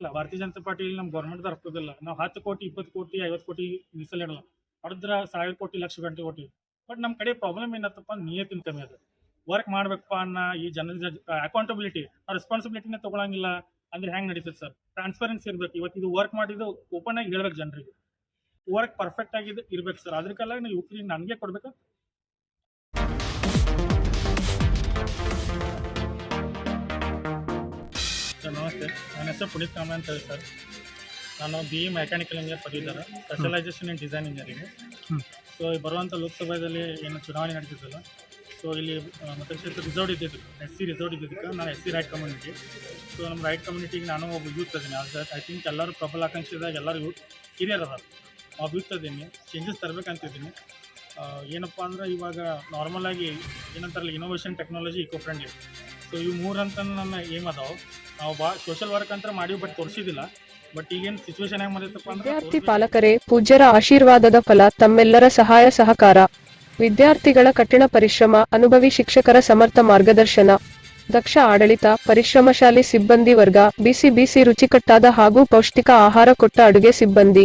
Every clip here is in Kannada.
ಇಲ್ಲ, ಭಾರತೀಯ ಜನತಾ ಪಾರ್ಟಿ ನಮ್ಮ ಗೌರ್ಮೆಂಟ್ ರೊಕ್ಕದಿಲ್ಲ ನಾವು ಹತ್ತು ಕೋಟಿ, ಇಪ್ಪತ್ತು ಕೋಟಿ, ಐವತ್ತು ಕೋಟಿ ಮೀಸಲಿಡಲ್ಲ ಹೊಡೆದ್ರ ಸಾವಿರ ಕೋಟಿ, ಲಕ್ಷ ಗಂಟೆ ಕೋಟಿ. ಬಟ್ ನಮ್ಮ ಕಡೆ ಪ್ರಾಬ್ಲಮ್ ಏನತ್ತಪ್ಪ ನಿಯತ್ತಿನ ಕಮ್ಮಿ ಅದು. ವರ್ಕ್ ಮಾಡ್ಬೇಕಪ್ಪ ಅನ್ನೋ ಈ ಜನ ಅಕೌಂಟಬಿಲಿಟಿ ಆ ರೆಸ್ಪಾನ್ಸಿಬಿಲಿಟಿನೇ ತೊಗೊಳಂಗಿಲ್ಲ ಅಂದ್ರೆ ಹೆಂಗೆ ನಡೀತದೆ ಸರ್? ಟ್ರಾನ್ಸ್ಪರೆನ್ಸಿ ಇರ್ಬೇಕು. ಇವತ್ತು ಇದು ವರ್ಕ್ ಮಾಡಿದ್ದು ಓಪನ್ ಆಗಿ ಹೇಳ್ಬೇಕು ಜನರಿಗೆ. ವರ್ಕ್ ಪರ್ಫೆಕ್ಟ್ ಆಗಿ ಇರ್ಬೇಕು ಸರ್. ಅದಕ್ಕೆಲ್ಲ ನಾವು ಯುವಕರಿಗೆ ನನಗೆ ಕೊಡ್ಬೇಕು? ಹೆಸರು ಪುನೀತ್ ಕಾಮ ಅಂತ ಹೇಳಿ ಸರ್. ನಾನು ಬಿ ಇ ಮೆಕ್ಯಾನಿಕಲ್ ಇಂಜಿನಿಯರ್ ಪದವೀಧರ specialisation in design engineering so ಈ ಬರುವಂಥ ಲೋಕಸಭೆಯಲ್ಲಿ ಏನು ಚುನಾವಣೆ ನಡೀತಿದ್ದಲ್ಲ ಸೊ ಇಲ್ಲಿ ಮತ್ತೆ ರಿಸೋರ್ಟ್ ಇದ್ದಿದ್ದು ಎಸ್ ಸಿ ರಿಸರ್ವ್ ಇದ್ದಿದ್ದಕ್ಕೆ ನಾನು S C right community so ನಮ್ಮ ರೈಟ್ ಕಮ್ಯುನಿಟಿಗೆ ನಾನು ಒಬ್ಬ ಯೂತ್ ಅದೀನಿ. ಅದು ಐ ಥಿಂಕ್ ಎಲ್ಲರೂ ಪ್ರಬಲ ಆಕಾಂಕ್ಷಿದಾಗ ಎಲ್ಲರೂ ಯೂತ್ ಹಿರಿಯರ್ ಅದಾರ. ಒಬ್ಬ ಯೂತ್ ಅದೀನಿ ಚೇಂಜಸ್ ತರಬೇಕಂತಿದ್ದೀನಿ ಏನಪ್ಪ ಅಂದ್ರೆ ಇವಾಗ ನಾರ್ಮಲ್ ಆಗಿ ಏನಂತಾರಲ್ಲ innovation technology eco friendly so ಇವು ಮೂರು ಅಂತ ನನ್ನ ಏಮ್ ಅದಾವೆ. ನಾವು ಬಾ ಸೋಷಲ್ ವರ್ಕ್ ಅಂತ ಮಾಡೀವಿ ಬಟ್ ತೋರಿಸಿದಿಲ್ಲ ಬಟ್ ಈಗೇನು ಸಿಚುವೇಶನ್ ಹೆಂಗೆ ಮಾಡಿರ್ತಪ್ಪ ಅಂದ್ರೆ ವಿದ್ಯಾರ್ಥಿ ಪಾಲಕರೇ ಪೂಜ್ಯರ ಆಶೀರ್ವಾದದ ಫಲ ತಮ್ಮೆಲ್ಲರ ಸಹಾಯ ಸಹಕಾರ. ವಿದ್ಯಾರ್ಥಿಗಳ ಕಠಿಣ ಪರಿಶ್ರಮ ಅನುಭವಿ ಶಿಕ್ಷಕರ ಸಮರ್ಥ ಮಾರ್ಗದರ್ಶನ. ದಕ್ಷ ಆಡಳಿತ ಪರಿಶ್ರಮಶಾಲಿ ಸಿಬ್ಬಂದಿ ವರ್ಗ ಬಿಸಿ ಬಿಸಿ ರುಚಿಕಟ್ಟಾದ ಹಾಗೂ ಪೌಷ್ಟಿಕ ಆಹಾರ ಕೊಟ್ಟ ಅಡುಗೆ ಸಿಬ್ಬಂದಿ.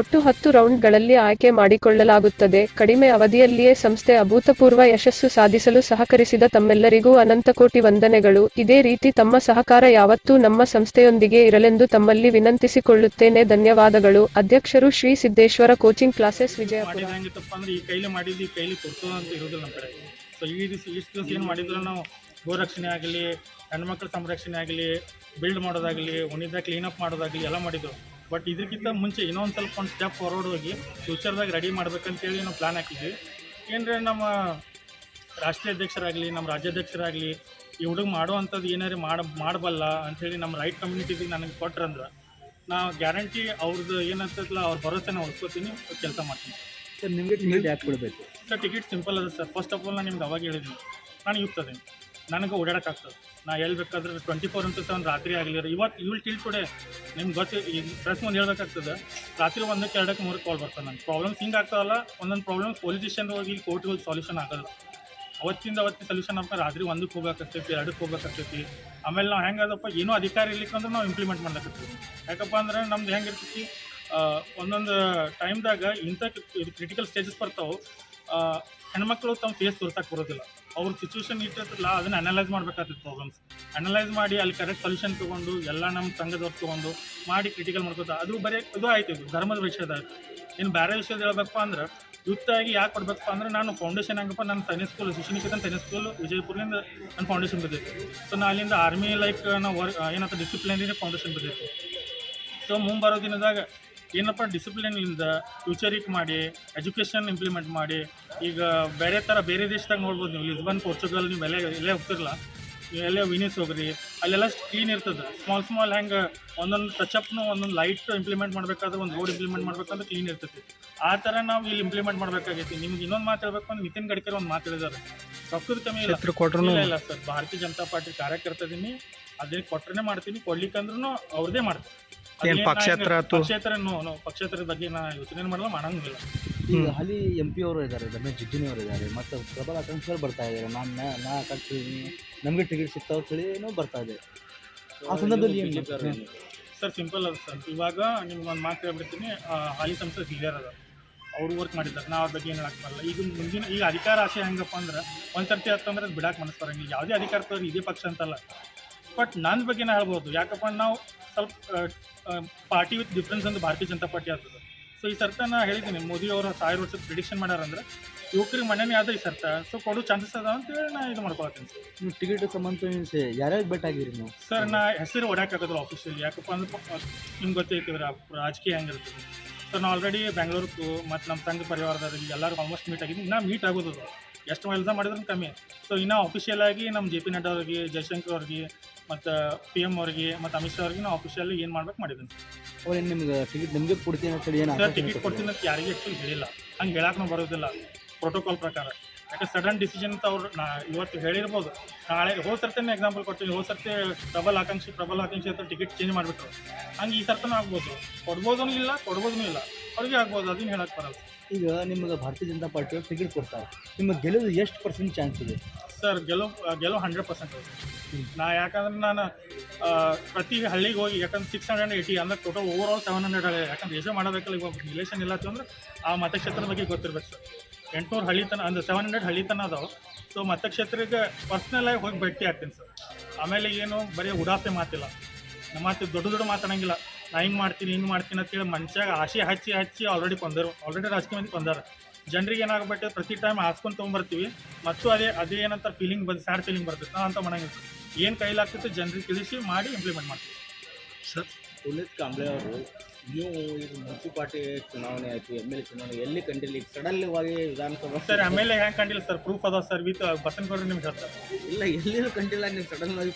ಒಟ್ಟು ಹತ್ತು ರೌಂಡ್ಗಳಲ್ಲಿ ಆಯ್ಕೆ ಮಾಡಿಕೊಳ್ಳಲಾಗುತ್ತದೆ. ಕಡಿಮೆ ಅವಧಿಯಲ್ಲಿಯೇ ಸಂಸ್ಥೆ ಅಭೂತಪೂರ್ವ ಯಶಸ್ಸು ಸಾಧಿಸಲು ಸಹಕರಿಸಿದ ತಮ್ಮೆಲ್ಲರಿಗೂ ಅನಂತಕೋಟಿ ವಂದನೆಗಳು. ಇದೇ ರೀತಿ ತಮ್ಮ ಸಹಕಾರ ಯಾವತ್ತೂ ನಮ್ಮ ಸಂಸ್ಥೆಯೊಂದಿಗೆ ಇರಲೆಂದು ತಮ್ಮಲ್ಲಿ ವಿನಂತಿಸಿಕೊಳ್ಳುತ್ತೇನೆ. ಧನ್ಯವಾದಗಳು. ಅಧ್ಯಕ್ಷರು ಶ್ರೀ ಸಿದ್ದೇಶ್ವರ ಕೋಚಿಂಗ್ ಕ್ಲಾಸಸ್ ವಿಜಯಪುರ. ಮಾಡಿದ್ರು ಗೋರಕ್ಷಣೆ ಆಗಲಿ, ಹೆಣ್ಮಕ್ಳ ಸಂರಕ್ಷಣೆ ಆಗಲಿ ಬಿಲ್ಡ್ ಮಾಡೋದಾಗಲಿ ಕ್ಲೀನ್ ಕ್ಲೀನಪ್ ಮಾಡೋದಾಗಲಿ ಎಲ್ಲ ಮಾಡಿದ್ದೆವು ಬಟ್ ಇದಕ್ಕಿಂತ ಮುಂಚೆ ಇನ್ನೊಂದು ಸ್ವಲ್ಪ ಒಂದು ಸ್ಟೆಪ್ ಫಾರ್ವರ್ಡ್ ಹೋಗಿ ಫ್ಯೂಚರ್ದಾಗ ರೆಡಿ ಮಾಡ್ಬೇಕಂತೇಳಿ ನಾವು ಪ್ಲ್ಯಾನ್ ಹಾಕಿದ್ವಿ. ಏನರೆ ನಮ್ಮ ರಾಷ್ಟ್ರೀಯ ಅಧ್ಯಕ್ಷರಾಗಲಿ ನಮ್ಮ ರಾಜ್ಯಾಧ್ಯಕ್ಷರಾಗಲಿ ಈ ಹುಡುಗ ಮಾಡುವಂಥದ್ದು ಏನಾರು ಮಾಡ ಮಾಡಬಲ್ಲ ಅಂಥೇಳಿ ನಮ್ಮ ರೈಟ್ ಕಮ್ಯುನಿಟಿಗೆ ನನಗೆ ಕೊಟ್ರಂದ್ರೆ ನಾ ಗ್ಯಾರಂಟಿ ಅವ್ರದ್ದು ಏನಂತಲ್ಲ ಅವ್ರ ಭರೋಸೆನ ಉಳಿಸ್ಕೊತೀನಿ ಕೆಲಸ ಮಾಡ್ತೀನಿ. ಸರ್ ನಿಮಗೆ ಟಿಕೆಟ್ ಯಾಕೆ ಕೊಡಬೇಕು? ಸರ್ ಟಿಕೆಟ್ ಸಿಂಪಲ್ ಅದ ಸರ್. ಫಸ್ಟ್ ಆಫ್ ಆಲ್ ನಾನು ನಿಮ್ಗೆ ಅವಾಗ ಹೇಳಿದ್ದೀನಿ ನಾನು ಯುಕ್ತದೆ ನನಗೆ ಓಡಾಡೋಕ್ಕಾಗ್ತದೆ. ನಾ ಎಲ್ಲಿ ಬೇಕಾದ್ರೆ ಟ್ವೆಂಟಿ ಫೋರ್ ಇಂಟು ಸೆವೆನ್ ರಾತ್ರಿ ಆಗಲಿ ಇವತ್ತು ಇವ್ಳು ಟಿಲ್ ಟುಡೆ ನಿಮ್ಗೆ ಗೊತ್ತು ಈಗ ಪ್ರೆಸ್ ಮುಂದೆ ಹೇಳ್ಬೇಕಾಗ್ತದೆ. ರಾತ್ರಿ ಒಂದಕ್ಕೆ ಎರಡಕ್ಕೆ ಮೂರು ಕಾಲ್ ಬರ್ತದೆ ನನ್ನ ಪ್ರಾಬ್ಲಮ್ಸ್ ಹಿಂಗೆ ಆಗ್ತದಲ್ಲ ಒಂದೊಂದು ಪ್ರಾಬ್ಲಮ್ ಪೊಲಿಟಿಷಿಯನ್ ಹೋಗಿ ಕೋರ್ಟ್ಗೆ ಹೋಗಿ ಸಾಲ್ಯೂಷನ್ ಆಗಲ್ಲ. ಅವತ್ತಿಂದ ಅವತ್ತಿಗೆ ಸೊಲ್ಯೂಷನ್ ಆಗ್ತಾರೆ ರಾತ್ರಿ ಒಂದಕ್ಕೆ ಹೋಗ್ಬೇಕಾಗ್ತೈತಿ, ಎರಡಕ್ಕೆ ಹೋಗ್ಬೇಕಾಗ್ತೈತಿ. ಆಮೇಲೆ ನಾವು ಹೆಂಗೆ ಅದಪ್ಪ ಏನೂ ಅಧಿಕಾರ ಇರ್ಲಿಕ್ಕಂದ್ರೆ ನಾವು ಇಂಪ್ಲಿಮೆಂಟ್ ಮಾಡ್ಲಾಕತ್ತೀವಿ ಯಾಕಪ್ಪ ಅಂದ್ರೆ ನಮ್ದು ಹೆಂಗಿರ್ತೈತಿ ಒಂದೊಂದು ಟೈಮ್ದಾಗ ಇಂಥ ಕ್ರಿಟಿಕಲ್ ಸ್ಟೇಜಸ್ ಬರ್ತಾವೆ. ಹೆಣ್ಮಕ್ಳು ತಮ್ಮ ಫೇಸ್ ತೋರ್ಸಕ್ಕೆ ಬರೋದಿಲ್ಲ. ಅವ್ರ ಸಿಚುವೇಶನ್ ಇಟ್ಟಿರ್ತಲ್ಲ ಅದನ್ನ ಅನಲೈಸ್ ಮಾಡ್ಬೇಕಾಗ್ತದೆ ಪ್ರಾಬ್ಲಮ್ಸ್ ಅನಲೈಸ್ ಮಾಡಿ ಅಲ್ಲಿ ಕರೆಕ್ಟ್ ಸೊಲ್ಯೂಷನ್ ತೊಗೊಂಡು, ಎಲ್ಲ ನಮ್ಮ ಸಂಘದವ್ರು ತೊಗೊಂಡು ಮಾಡಿ ಕ್ರಿಟಿಕಲ್ ಮಾಡ್ಕೋತಾ ಅದು ಬರೀ ಇದು ಆಯ್ತು ಇದು, ಧರ್ಮದ ವಿಷಯದ ಇನ್ನು ಬೇರೆ ವಿಷಯದ ಹೇಳ್ಬೇಕಪ್ಪ ಅಂದ್ರೆ ಯುಕ್ತಾಗಿ ಯಾಕೆ ಕೊಡ್ಬೇಕಪ್ಪ ಅಂದ್ರೆ ನಾನು ಫೌಂಡೇಶನ್ ಹಂಗಪ್ಪ ನನ್ನ ಸೈನಿಕ್ ಸ್ಕೂಲ್ ಶಿಶುನಿಕೇತನ್ ಸೈನಿಕ್ ಸ್ಕೂಲ್ ವಿಜಯಪುರದಿಂದ ನನ್ನ ಫೌಂಡೇಶನ್ ಬಂದಿತ್ತು. ಸೊ ನಾ ಅಲ್ಲಿಂದ ಆರ್ಮಿ ಲೈಕ್ ನಾವು ಏನಂತ ಡಿಸಿಪ್ಲಿನ್ ಫೌಂಡೇಶನ್ ಬಂದಿತ್ತು. ಸೊ ಮುಂಬರೋ ದಿನದಾಗ ಏನಪ್ಪ ಡಿಸಿಪ್ಲಿನ್ಲಿಂದ ಫ್ಯೂಚರಿಗೆ ಮಾಡಿ ಎಜುಕೇಷನ್ ಇಂಪ್ಲಿಮೆಂಟ್ ಮಾಡಿ, ಈಗ ಬೇರೆ ಥರ ಬೇರೆ ದೇಶದಾಗ ನೋಡ್ಬೋದು ನೀವು ಲಿಸ್ಬನ್ ಪೋರ್ಚುಗಲ್ ನೀವು ಎಲ್ಲೇ ಎಲ್ಲೇ ಹೋಗ್ತಿರಲ್ಲ ಎಲ್ಲೇ ವಿನೀಸ್ ಹೋಗ್ರಿ ಅಲ್ಲೆಲ್ಲ ಕ್ಲೀನ್ ಇರ್ತದೆ. ಸ್ಮಾಲ್ ಸ್ಮಾಲ್ ಹೆಂಗೆ ಒಂದೊಂದು ಟಚಪ್ನು ಒಂದೊಂದು ಲೈಟ್ ಇಂಪ್ಲಿಮೆಂಟ್ ಮಾಡಬೇಕಾದ್ರೆ ಒಂದು ರೋಡ್ ಇಂಪ್ಲಿಮೆಂಟ್ ಮಾಡಬೇಕಂದ್ರೆ ಕ್ಲೀನ್ ಇರ್ತೈತಿ. ಆ ಥರ ನಾವು ಇಲ್ಲಿ ಇಂಪ್ಲಿಮೆಂಟ್ ಮಾಡಬೇಕಾಗೈತಿ. ನಿಮ್ಗೆ ಇನ್ನೊಂದು ಮಾತು ಹೇಳ್ಬೇಕು ಅಂದ್ರೆ ನಿತಿನ್ ಗಡ್ಕರಿ ಒಂದು ಮಾತು ಹೇಳಿದಾರೆ. ರೊಕ್ಕದ ಕಮ್ಮಿ ಇಲ್ಲ. ಇಲ್ಲ ಸರ್. ಭಾರತೀಯ ಜನತಾ ಪಾರ್ಟಿ ಕಾರ್ಯಕರ್ತದೀನಿ ಅದಕ್ಕೆ ಅದೇ ಕೊಟ್ರೆ ಮಾಡ್ತೀನಿ. ಕೊಡ್ಲಿಕ್ಕಂದ್ರೂ ಅವ್ರದೇ ಮಾಡ್ತೀನಿ ಪಕ್ಷೇತ್ರ ಪಕ್ಷೇತರ ಪಕ್ಷೇತರ ನೋ ನೋ ಪಕ್ಷೇತರದ ಬಗ್ಗೆ ನಾನು ಯೋಚನೆ ಮಾಡಲ್ಲ ಮಾಡಂಗಿಲ್ಲ. ಈಗ ಹಾಲಿ ಎಂ ಪಿ ಅವರು ಇದ್ದಾರೆ ರಮೇಶ್ ಜಿಗ್ಗಿನಿ ಅವರು ಇದ್ದಾರೆ ಮತ್ತು ಪ್ರಬಲ ಆಕಾಂಕ್ಷಿಗಳು ಬರ್ತಾ ಇದ್ದಾರೆ ನಾನು ನಾ- ಆಕಾಂಕ್ಷಿದ್ದೀನಿ ಕಟ್ತೀನಿ ನಮಗೆ ಟಿಕೆಟ್ ಸಿಗ್ತಾವ ತಿಳಿನೂ ಬರ್ತಾ ಇದೆ. ಆ ಸಂದರ್ಭದಲ್ಲಿ ಏನು ಮಾಡ್ತಾರೆ? ಸರ್ ಸಿಂಪಲ್ ಅದ ಸರ್ ಇವಾಗ ನಿಮ್ಗೆ ಒಂದು ಮಾತು ಹೇಳ್ಬಿಡ್ತೀನಿ. ಆ, ಹಾಲಿ ಸಂಸದ ಹಿರಿಯರ್ ಅದ. ಅವರು ವರ್ಕ್ ಮಾಡಿದ್ದಾರೆ. ನಾವು ಅವ್ರ ಬಗ್ಗೆ ಏನು ಹೇಳಕ್ಕೆ ಬರಲ್ಲ. ಈಗ ಮುಂದಿನ ಈಗ ಅಧಿಕಾರ ಆಸೆ ಹೆಂಗಪ್ಪ ಅಂದ್ರೆ ಒಂದು ಸರ್ತಿ ಹತ್ತಂದ್ರೆ ಅದು ಬಿಡಕ್ಕೆ ಮನಸ್ಸು ಬರಂಗಿಲ್ಲ. ಯಾವುದೇ ಅಧಿಕಾರ ತೋರಿ ಇದೇ ಪಕ್ಷ ಅಂತಲ್ಲ. ಬಟ್ ನನ್ನ ಬಗ್ಗೆ ನಾ ಹೇಳ್ಬೋದು. ಯಾಕಪ್ಪ ಅಂದ್ರೆ ನಾವು ಸ್ವಲ್ಪ ಪಾರ್ಟಿ ವಿತ್ ಡಿಫ್ರೆನ್ಸ್ ಅಂತ ಭಾರತೀಯ ಜನತಾ ಪಾರ್ಟಿ ಆಗ್ತದೆ. ಸೊ ಈ ಸರ್ತ ನಾ ಹೇಳಿದ್ದೀನಿ. ಮೋದಿ ಅವರು ಸಾವಿರ ವರ್ಷದ ಪ್ರಿಡಿಕ್ಷನ್ ಮಾಡ್ಯಾರಂದ್ರೆ ಯುವಕರಿಗೆ ಮನೆನೇ ಅದ ಈ ಸರ್ತ. ಸೊ ಕೊಡೋ ಚಾನ್ಸಸ್ ಅದ ಅಂತೇಳಿ ನಾ ಇದು ಮಾಡ್ಕೊಳ್ತೀನಿ ಸರ್ ನೀವು ಟಿಕೆಟ್ ಸಂಬಂಧ ಯಾರ್ಯಾರು ಭೇಟಿ ಆಗಿರಿ ನೀವು? ಸರ್ ನಾ ಹೆಸರು ಹೊಡ್ಯಾಕಾಗೋದಿಲ್ಲ ಆಫೀಸಲ್ಲಿ ಯಾಕಪ್ಪ ಅಂದ್ರೆ ನಿಮ್ಗೆ ಗೊತ್ತೈತಿ ರಾ- ರಾಜಕೀಯ ಹೆಂಗಿರ್ತದೆ ಸರ್ ನಾ ಆಲ್ರೆಡಿ ಬೆಂಗಳೂರು ಮತ್ತು ನಮ್ಮ ಸಂಘ ಪರಿವಾರದವ್ರು ಎಲ್ಲರೂ ಆಲ್ಮೋಸ್ಟ್ ಮೀಟ್ ಆಗಿದ್ದೀನಿ. ನಾ ಮೀಟ್ ಆಗೋದು. ಎಷ್ಟು ಕೆಲಸ ಮಾಡಿದ್ರು ಕಮ್ಮಿ. ಸೊ ಇನ್ನೂ ಅಫಿಷಿಯಲ್ ಆಗಿ ನಮ್ಮ ಜೆ ಪಿ ನಡ್ಡಾ ಅವ್ರಿಗೆ ಜಯಶಂಕರ್ ಅವ್ರಿಗೆ ಮತ್ತು ಪಿ ಎಂ ಅವ್ರಿಗೆ ಮತ್ತು ಅಮಿತ್ ಶಾ ಅವ್ರಿಗೆ ನಾವು ಆಫೀಷಿಯಲ್ಲಿ ಏನು ಮಾಡ್ಬೇಕು ಮಾಡಿದ್ದೀನಿ. ಅವ್ರೇನು ನಿಮ್ಗೆ ಟಿಕೆಟ್ ನಿಮಗೆ ಕೊಡ್ತೀನಿ ಅಂತೇಳಿ ಏನು ಸರ್ ಟಿಕೆಟ್ ಕೊಡ್ತೀನಿ ಅಂತ ಯಾರಿಗೆ ಆ್ಯಕ್ಚುಲಿ ಹೇಳಿಲ್ಲ. ಹಂಗೆ ಹೇಳಕ್ಕೆ ನಾವು ಬರೋದಿಲ್ಲ. ಪ್ರೋಟೋಕಾಲ್ ಪ್ರಕಾರ. ಯಾಕೆ ಸಡನ್ ಡಿಸಿಷನ್ ಅಂತ ಅವ್ರು ನಾ ಇವತ್ತು ಹೇಳಿರ್ಬೋದು. ನಾಳೆ ಹೋದ ಸರ್ತಿನೇ ಎಕ್ಸಾಂಪಲ್ ಕೊಡ್ತೀನಿ. ಹೋದ ಸರ್ತಿ ಪ್ರಬಲ ಆಕಾಂಕ್ಷಿ ಪ್ರಬಲ ಆಕಾಂಕ್ಷಿ ಅಂತ ಟಿಕೆಟ್ ಚೇಂಜ್ ಮಾಡಿಬಿಟ್ರು. ಹಂಗೆ ಈ ಸರ್ತಿನೂ ಆಗ್ಬೋದು. ಕೊಡ್ಬೋದೂ ಇಲ್ಲ ಕೊಡ್ಬೋದೂ ಇಲ್ಲ. ಅವ್ರಿಗೆ ಆಗ್ಬೋದು ಅದನ್ನ ಹೇಳಕ್ಕೆ ಬರಲ್ಲ. ಈಗ ನಿಮಗೆ ಭಾರತೀಯ ಜನತಾ ಪಾರ್ಟಿಯವ್ರು ಟಿಕೆಟ್ ಕೊಡ್ತಾರೆ. ನಿಮಗೆ ಗೆಲ್ಲೋದು ಎಷ್ಟು ಪರ್ಸೆಂಟ್ ಚಾನ್ಸ್ ಇದೆ? ಸರ್ ಗೆಲುವು ಗೆಲುವು ಹಂಡ್ರೆಡ್ ಪರ್ಸೆಂಟ್ ನಾ ಯಾಕಂದ್ರೆ ನಾನು ಪ್ರತಿ ಹಳ್ಳಿಗೆ ಹೋಗಿ ಯಾಕಂದ್ರೆ ಸಿಕ್ಸ್ ಹಂಡ್ರೆಡ್ ಏಯ್ಟಿ ಅಂದ್ರೆ total over all seven hundred ಹಳ್ಳಿ ಯಾಕಂದ್ರೆ ದೇಶ ಮಾಡಬೇಕಲ್ಲ ಇವಾಗ ರಿಲೇಷನ್ ಇಲ್ಲ ಅಂತಂದ್ರೆ ಆ ಮತಕ್ಷೇತ್ರದ ಬಗ್ಗೆ ಗೊತ್ತಿರ್ಬೇಕು ಸರ್. ಎಂಟುನೂರು ಹಳ್ಳಿ ತನ ಅಂದ್ರೆ ಸೆವೆನ್ ಹಂಡ್ರೆಡ್ ಹಳ್ಳಿ ತನ ಅದಾವೆ. ಸೊ ಮತಕ್ಷೇತ್ರಕ್ಕೆ ಪರ್ಸ್ನಲ್ ಆಗಿ ಹೋಗಿ ಭೇಟಿ ಆಗ್ತೀನಿ ಸರ್. ಆಮೇಲೆ ಏನು ಬರೀ ಉಡಾಸೆ ಮಾತಿಲ್ಲ. ನಮ್ಮ ಮಾತು ದೊಡ್ಡ ದೊಡ್ಡ ಮಾತಾಡಂಗಿಲ್ಲ. ನಾ ಹಿಂಗೆ ಮಾಡ್ತೀನಿ ಹಿಂಗೆ ಮಾಡ್ತೀನಿ ಅಂತೇಳಿ ಮನುಷ್ಯಾಗ ಆಸೆ ಹಚ್ಚಿ ಹಚ್ಚಿ ಆಲ್ರೆಡಿ ಕೊಂದರು ಆಲ್ರೆಡಿ ರಾಜಕೀಯ ಮಂದಿ ಕೊಂದಾರ ಜನರಿಗೆ ಏನಾಗ್ಬಿಟ್ಟು ಪ್ರತಿ ಟೈಮ್ ಹಾಸ್ಕೊಂಡು ತೊಗೊಂಬರ್ತೀವಿ. ಮತ್ತು ಅದೇ ಅದೇ ಏನಂತ ಫೀಲಿಂಗ್ ಬಂದು ಸ್ಯಾಡ್ ಫೀಲಿಂಗ್ ಬರ್ತದೆ ಅಂತ ಮಾಡಂಗಿಲ್ಲ ಏನು ಕೈಲಾಗ್ತಿತ್ತು ಜನರಿಗೆ ತಿಳಿಸಿ, ಮಾಡಿ ಇಂಪ್ಲಿಮೆಂಟ್ ಮಾಡ್ತೀವಿ. ಸರ್, ಪುನೀತ್ ಕಾಂಬ್ಳೆ ಅವರು ನೀವು ಇದು ಮುನ್ಸಿಪಾಲ್ಟಿ ಚುನಾವಣೆ ಆಯಿತು ಎಂ ಎಲ್ ಎ ಚುನಾವಣೆ ಎಲ್ಲಿ ಕಂಡಿಲ್ಲ ಈಗ ಸಡನ್ಲಿವಾಗಿ ವಿಧಾನಸಭಾ ಸರ್ ಎಂ ಎಲ್ ಎ ಹೆಂಗೆ ಕಂಡಿಲ್ಲ ಸರ್? ಪ್ರೂಫ್ ಅದಾವ ಸರ್ ವಿತ್ ಬಸನಗೌಡರು ನಿಮ್ಗೆ ಹೇಳ್ತಾರೆ. ಇಲ್ಲ ಎಲ್ಲಿನೂ ಕಂಡಿಲ್ಲ ನೀವು ಸಡನ್ ಆಗಿ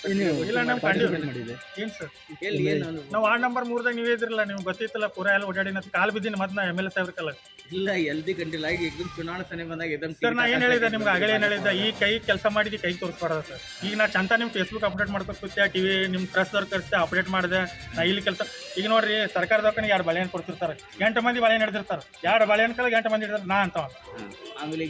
ಇಲ್ಲ, ನಮ್ಮ ಕಂಡಿಲ್ಲ. ಮಾಡಿದೆ. ಏನು ಸರ್? ಎಲ್ಲಿ ಏನು? ನಾವು ವಾರ್ಡ್ ನಂಬರ್ ಮೂರ್ದಾಗ ನೀವೇ ಇದ್ರಲ್ಲ ನೀವು ಗೊತ್ತಿತ್ತಲ್ಲ ಪೂರ ಎಲ್ಲ ಓಡಾಡಿನ ಕಾಲು ಬಿದ್ದೀನಿ ಮತ್ತೆ ನಾ ಎಂ ಎಲ್ ಎ ಸಾಹೇಬ್ರಕ್ಕಲ್ಲ. ಇಲ್ಲ ಎಲ್ದಿ ಕಂಡಿಲ್ಲ. ಈಗ ಈಗ ಚುನಾವಣಾ ಸಮಯ ಬಂದಾಗ ಇದನ್ನು ಸರ್ ನಾ ಏನು ಹೇಳಿದೆ ನಿಮ್ಗೆ? ಆಗಲೇ ಏನು ಹೇಳಿದ್ದೆ? ಈ ಕೈ ಕೆಲಸ ಮಾಡಿದ್ದು ಕೈ ತೋರಿಸ್ಬಾರ್ದು ಸರ್. ಈಗ ನಾ ಚಂತ ನಿಮ್ಮ ಫೇಸ್ಬುಕ್ ಅಪ್ಡೇಟ್ ಮಾಡ್ಕೊತ ಟಿ ವಿ ನಿಮ್ಮ ಪ್ರೆಸ್ದವ್ರು ಕರೆಸ್ತೆ ಅಪ್ಡೇಟ್ ಮಾಡಿದೆ. ನಾ ಇಲ್ಲಿ ಕೆಲಸ ಈಗ ನೋಡ್ರಿ ಸರ್ಕಾರದವ್ರಿಗೆ ಎರಡು ಬಾಳೆಹಣ್ಣು ಕೊಡ್ತಿರ್ತಾರೆ. ಎಂಟು ಮಂದಿ ಬಾಳೆಹಣ್ಣು ಹಿಡ್ದಿರ್ತಾರೆ ಎರಡು ಬಾಳೆಹಣ್ಣು ಕೆಳಗೆ ಎಂಟು ಮಂದಿ ಹಿಡಿದ್ರೆ ನಾ ಅಂತ ಆಮೇಲೆ